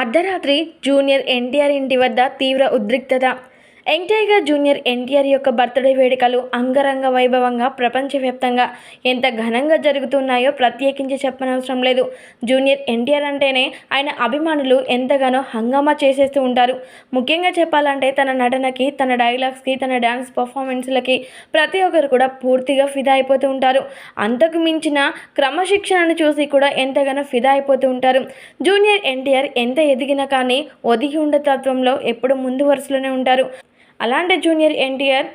అర్ధరాత్రి జూనియర్ ఎన్టీఆర్ ఇంటి వద్ద తీవ్ర ఉద్రిక్తత. యంగ్ టైగర్ జూనియర్ ఎన్టీఆర్ యొక్క బర్త్డే వేడుకలు అంగరంగ వైభవంగా ప్రపంచవ్యాప్తంగా ఎంత ఘనంగా జరుగుతున్నాయో ప్రత్యేకించి చెప్పనవసరం లేదు. జూనియర్ ఎన్టీఆర్ అంటేనే ఆయన అభిమానులు ఎంతగానో హంగామా చేసేస్తూ ఉంటారు. ముఖ్యంగా చెప్పాలంటే తన నటనకి తన డైలాగ్స్కి తన డ్యాన్స్ పర్ఫార్మెన్స్లకి ప్రతి ఒక్కరు కూడా పూర్తిగా ఫిదా అయిపోతూ ఉంటారు. అంతకు మించిన క్రమశిక్షణను చూసి కూడా ఎంతగానో ఫిదా అయిపోతూ ఉంటారు. జూనియర్ ఎన్టీఆర్ ఎంత ఎదిగినా కానీ ఒదిగి ఉండే తత్వంలో ఎప్పుడు ముందు వరుసలోనే ఉంటారు. అలాంటి జూనియర్ ఎన్టీఆర్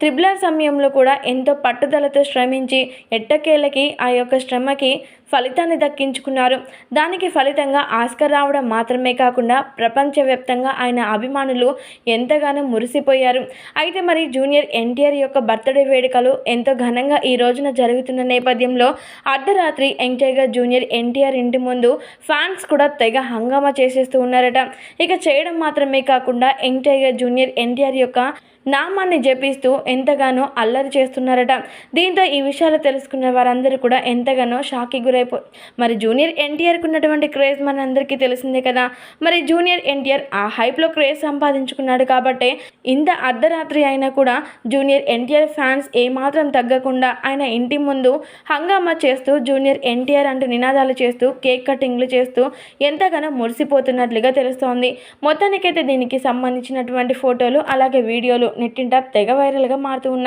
త్రిబులర్ సమయంలో కూడా ఎంతో పట్టుదలతో శ్రమించి ఎట్టకేలకి ఆ యొక్క శ్రమకి ఫలితాన్ని దక్కించుకున్నారు. దానికి ఫలితంగా ఆస్కర్ రావడం మాత్రమే కాకుండా ప్రపంచవ్యాప్తంగా ఆయన అభిమానులు ఎంతగానో మురిసిపోయారు. అయితే మరి జూనియర్ ఎన్టీఆర్ యొక్క బర్త్డే వేడుకలు ఎంతో ఘనంగా ఈ రోజున జరుగుతున్న నేపథ్యంలో అర్ధరాత్రి ఎంటైగా జూనియర్ ఎన్టీఆర్ ఇంటి ముందు ఫ్యాన్స్ కూడా తెగ హంగామా చేసేస్తూ ఉన్నారట. ఇక చేయడం మాత్రమే కాకుండా ఎంటైగర్ జూనియర్ ఎన్టీఆర్ యొక్క నామాన్ని జపిస్తూ ఎంతగానో అల్లరి చేస్తున్నారట. దీంతో ఈ విషయాలు తెలుసుకున్న వారందరూ కూడా ఎంతగానో షాక్కి గురైపో మరి జూనియర్ ఎన్టీఆర్కి ఉన్నటువంటి క్రేజ్ మనందరికీ తెలిసిందే కదా. మరి జూనియర్ ఎన్టీఆర్ ఆ హైప్లో క్రేజ్ సంపాదించుకున్నాడు కాబట్టి ఇంత అర్ధరాత్రి అయినా కూడా జూనియర్ ఎన్టీఆర్ ఫ్యాన్స్ ఏమాత్రం తగ్గకుండా ఆయన ఇంటి ముందు హంగామా చేస్తూ జూనియర్ ఎన్టీఆర్ అంటూ నినాదాలు చేస్తూ కేక్ కటింగ్లు చేస్తూ ఎంతగానో మురిసిపోతున్నట్లుగా తెలుస్తోంది. మొత్తానికైతే దీనికి సంబంధించినటువంటి ఫోటోలు అలాగే వీడియోలు నెట్టింట తెగ వైరల్గా మారుతూ ఉన్నాయి